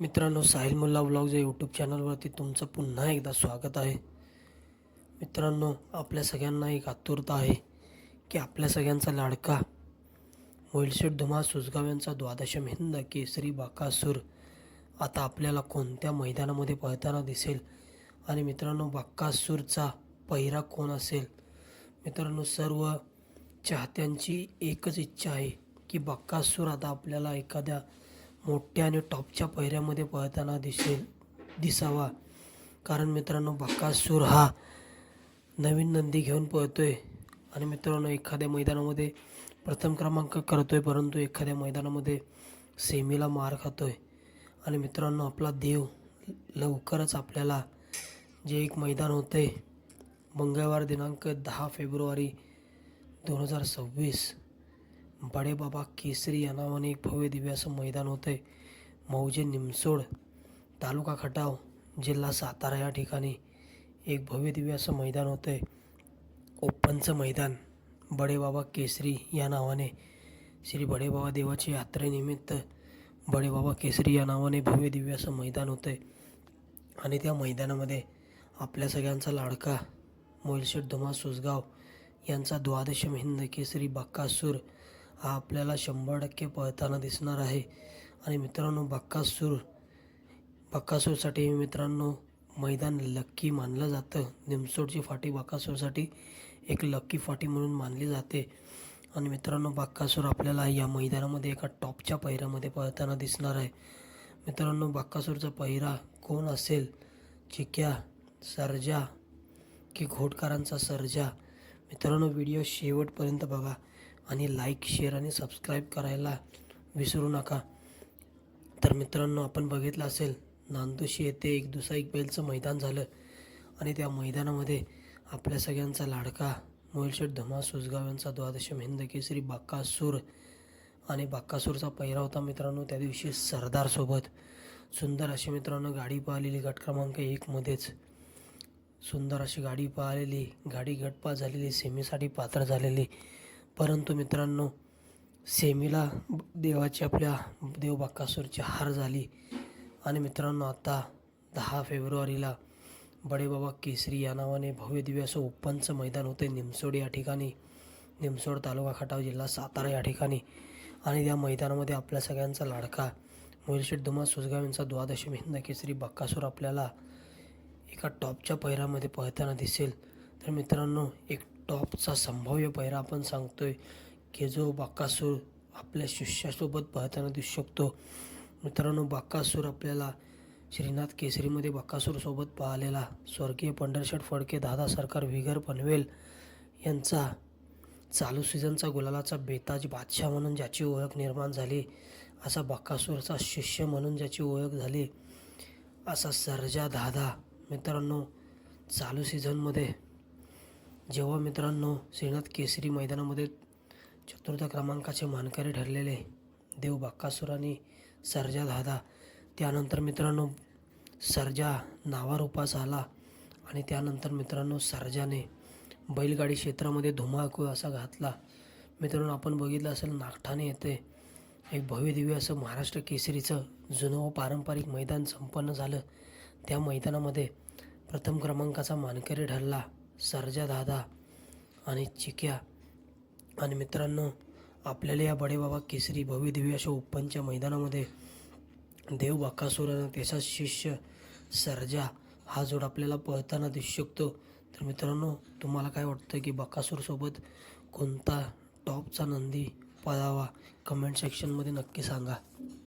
मित्रांनो साहिल मुल्ला ब्लॉग या यूट्यूब चॅनलवरती तुमचं पुन्हा एकदा स्वागत आहे. मित्रांनो आपल्या सगळ्यांना एक आतुरता आहे की आपल्या सगळ्यांचा लाडका मोहिलशेठ धुमा सुजगाव यांचा द्वादशम हिंद केसरी बाकासूर आता आपल्याला कोणत्या मैदानामध्ये पळताना दिसेल? आणि मित्रांनो बाकासूरचा पहिरा कोण असेल? मित्रांनो सर्व चाहत्यांची एकच इच्छा आहे की बाक्कासूर आता आपल्याला एखाद्या मोठ्या आणि टॉपच्या पहिऱ्यामध्ये पळताना दिसेल दिसावा. कारण मित्रांनो बक्कासूर हा नवीन नंदी घेऊन पळतोय. आणि मित्रांनो एखाद्या मैदानामध्ये प्रथम क्रमांक करतोय परंतु एखाद्या मैदानामध्ये सेमीला मार खातोय. आणि मित्रांनो आपला देव लवकरच आपल्याला जे एक मैदान होते मंगळवार दिनांक दहा फेब्रुवारी दोन हजार सव्वीस बडेबाबा केसरी या नावाने एक भव्य दिव्य असं मैदान होतं आहे मौजे निमसोड तालुका खटाव जिल्हा सातारा या ठिकाणी एक भव्य दिव्य असं मैदान होतं आहे ओपनचं मैदान बडेबाबा केसरी या नावाने. श्री बडेबाबा देवाच्या यात्रेनिमित्त बडेबाबा केसरी या नावाने भव्य दिव्य असं मैदान होतं आहे आणि त्या मैदानामध्ये आपल्या सगळ्यांचा लाडका मोहिलशेठ धुमा सुसगाव यांचा द्वादशम हिंद केसरी बक्कासूर हा आपल्याला शंभर टक्के पळताना दिसणार आहे. आणि मित्रांनो बक्कासूर बक्कासूरसाठी मित्रांनो मैदान लक्की मानलं जातं. निमसोडची फाटी बक्कासूरसाठी एक लक्की फाटी म्हणून मानली जाते. आणि मित्रांनो बक्कासूर आपल्याला या मैदानामध्ये एका टॉपच्या पहिऱ्यामध्ये पळताना दिसणार आहे. मित्रांनो बक्कासूरचा पहिरा कोण असेल? चिक्या सर्जा की घोटकारांचा सर्जा? मित्रांनो व्हिडिओ शेवटपर्यंत बघा. आणि लाईक शेअर आणि सबस्क्राईब करायला विसरू नका. तर मित्रांनो आपण बघितलं असेल नांदोशी येथे एक दुसरा एक बैलचं मैदान झालं. आणि त्या मैदानामध्ये आपल्या सगळ्यांचा लाडका मोहिलशेठ धमा सुसगाव यांचा द्वादशम हिंद केसरी बाक्कासूर आणि बाक्कासूरचा पहिरा होता मित्रांनो त्या दिवशी सरदारसोबत सुंदर अशी मित्रांनो गाडी पाहिलेली गट क्रमांक एकमध्येच सुंदर अशी गाडी पाहिलेली गाडी गटपा झालेली सेमीसाठी पात्र झालेली. परंतु मित्रांनो सेमीला देवाची आपल्या देव बाकासूरची हार झाली. आणि मित्रांनो आता दहा फेब्रुवारीला बडेबाबा केसरी या नावाने भव्य दिव्य असं ओपनचं मैदान होते. निमसोड या ठिकाणी निमसोड तालुका खटाव जिल्हा सातारा या ठिकाणी. आणि त्या मैदानामध्ये आपल्या सगळ्यांचा लाडका मोहिलशेठ दुमा सुजगाव यांचा द्वादशी हिंद केसरी बक्कासूर आपल्याला एका टॉपच्या पैरामध्ये पळताना दिसेल. तर मित्रांनो एक टॉपचा संभाव्य पहिरा आपण सांगतोय. की जो बाकासूर आपल्या शिष्यासोबत पळताना दिसू शकतो. मित्रांनो बाकासूर आपल्याला श्रीनाथ केसरीमध्ये बाकासूरसोबत पाहिलेला स्वर्गीय पंढरशेठ फडके दादा सरकार विगर पनवेल यांचा चालू सीझनचा गुलालाचा बेताज बादशाह म्हणून ज्याची ओळख निर्माण झाली असा बक्कासूरचा शिष्य म्हणून ज्याची ओळख झाली असा सर्जा दादा. मित्रांनो चालू सीझनमध्ये जेव्हा मित्रांनो श्रीनाथ केसरी मैदानामध्ये चतुर्थ क्रमांकाचे मानकरी ठरलेले देव बाक्कासूर आणि सर्जा दादा त्यानंतर मित्रांनो सर्जा नावारूपास आला आणि त्यानंतर मित्रांनो सर्जाने बैलगाडी क्षेत्रामध्ये धुमाकूळ असा घातला. मित्रांनो आपण बघितलं असेल नागठाणे येथे एक भव्यदिव्य असं महाराष्ट्र केसरीचं जुनं व पारंपरिक मैदान संपन्न झालं. त्या मैदानामध्ये प्रथम क्रमांकाचा मानकरी ठरला. सर्जा दादा आणि चिक्या आणि मित्रांनो आपल्याला या बडेबाबा केसरी भव्य अशा ओपनच्या मैदानामध्ये देव बाकासूर आणि त्याचा शिष्य सर्जा हा जोड आपल्याला पळताना दिसू शकतो. तर मित्रांनो तुम्हाला काय वाटतं की बकासूरसोबत कोणता टॉपचा नंदी पळावा? कमेंट सेक्शनमध्ये नक्की सांगा.